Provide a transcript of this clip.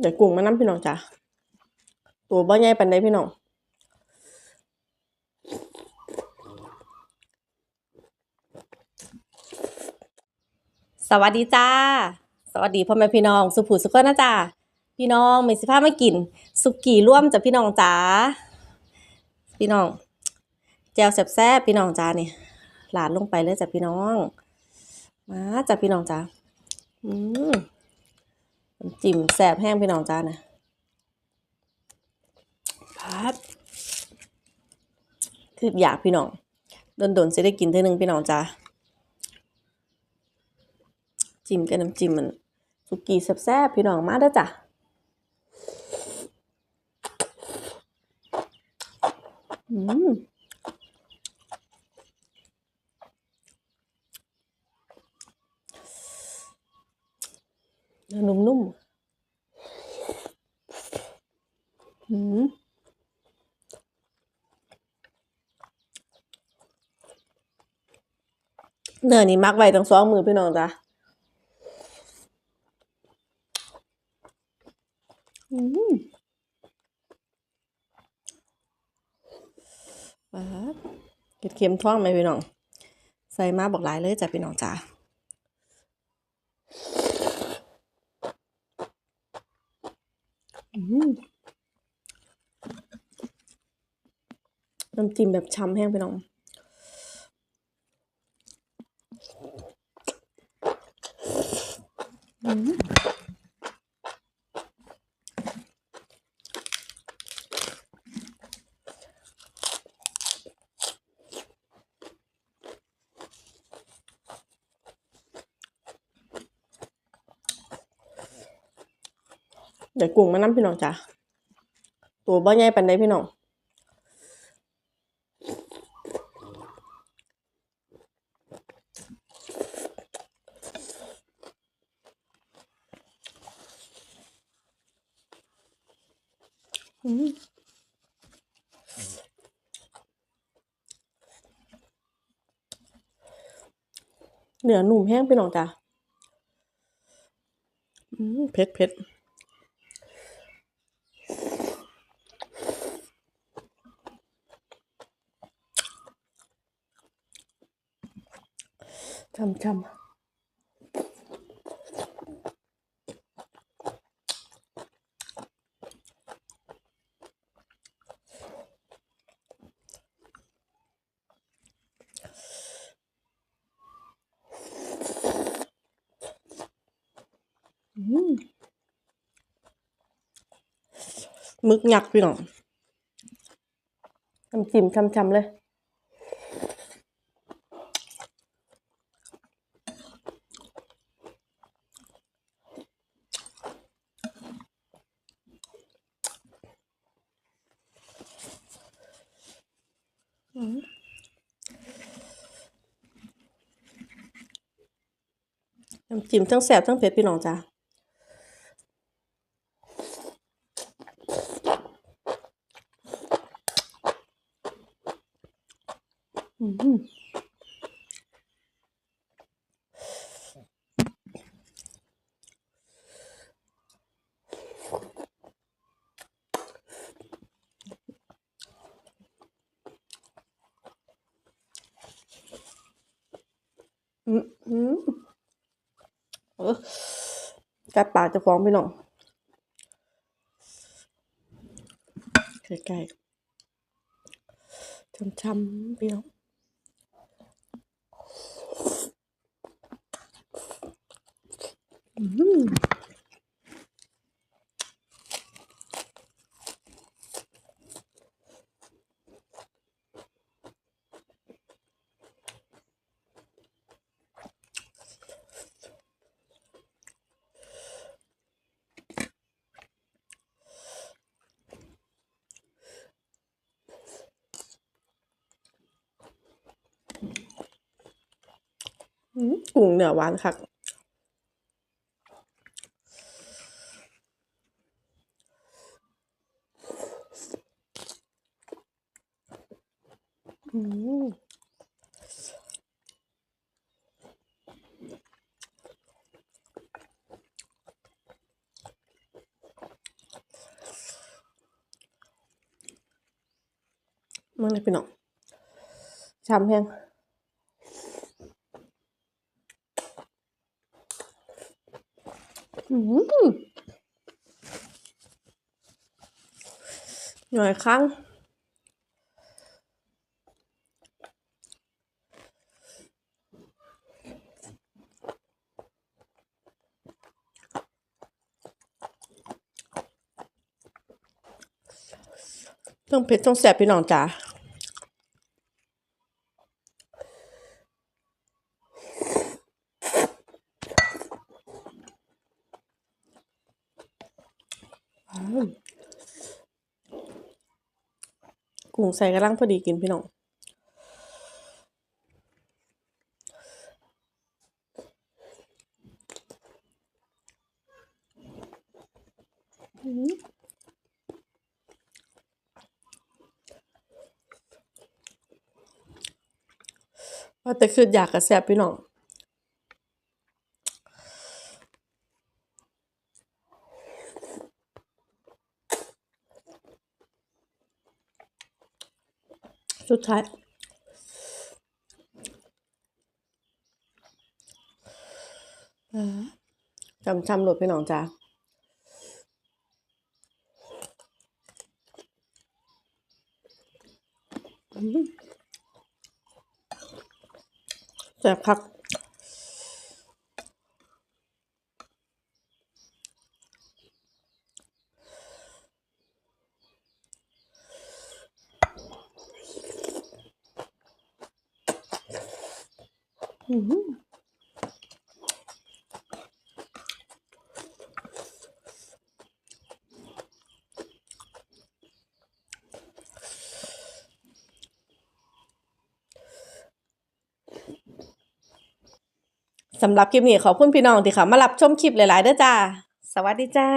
เดี๋ยวกุ้งมาน้ำพี่น้องจ้ะตัวบ่ใหญ่ปานใดพี่น้องสวัสดีจ้า สวัสดีพ่อแม่พี่น้อง สุภูสุขนะจ้าพี่น้องมีสิพามากิน สุกี้ร่วมจ้ะพี่น้องจ้าพี่น้องแจวแซ่บๆพี่น้องจ้านี่หลาดลงไปเลยจ้ะพี่น้อง มาจ้ะพี่น้องจ้าอืมน้ำ จิ้มแซ่บแห้งพี่น้องจ้านะพัดคืออยากพี่น้องโดนๆสิได้กินเท่อนึงพี่น้องจ้าจิ้มกับน้ำจิ้มมันสุกี้แซ่บๆพี่น้องมาเด้อจ้ะอืม นุ่มๆอืมเนื้อนี่มักไว้ตั้งสองมือพี่น้องจ้ะอืมป๊าดเห็ดเข็มท้องไหมพี่น้อง ใส่มาบอกหลายเลยจ้ะพี่น้องจ้าอืม น้ำจิ้มแบบช้ำแห้งไปน้อง อืม เดี๋ยวกุ้งมาน้ำพี่น้องจ้ะตัวบ่ใหญ่ปานใดพี่น้องอืมเนื้อนุ่มแห้งพี่น้องจ้ะอืมเผ็ดเผ็ด ช่ำช่ำอืมมึกหยักพี่น้องน้ำจิ้มช่ำๆเลย น้ำจิ้มทั้งแสบทั้งเผ็ดพี่น้องจ้าอืมอืมอืมเออ กัดปากจะฟ้องพี่น้องใกล้ๆช้ำๆพี่น้องอืม อุ่งเหนื้อหวานค่ะอืมมันเลยพี่น้องช้ำแห้ง หน่อยครั้งต้องเผ็ดต้องแสบพี่น้องจ๋า กุ้งใส่กระลังพอดีกินพี่น้องว่าแต่คืออยากกระแซบพี่น้อง สุดท้ายอ่าจำจำหลดพี่น้องจ้าอืมแซ่บคัก สำหรับคลิปนี้ขอบคุณพี่น้องที่เขามารับชมคลิปหลาย ๆ เด้อจ้า สวัสดีจ้า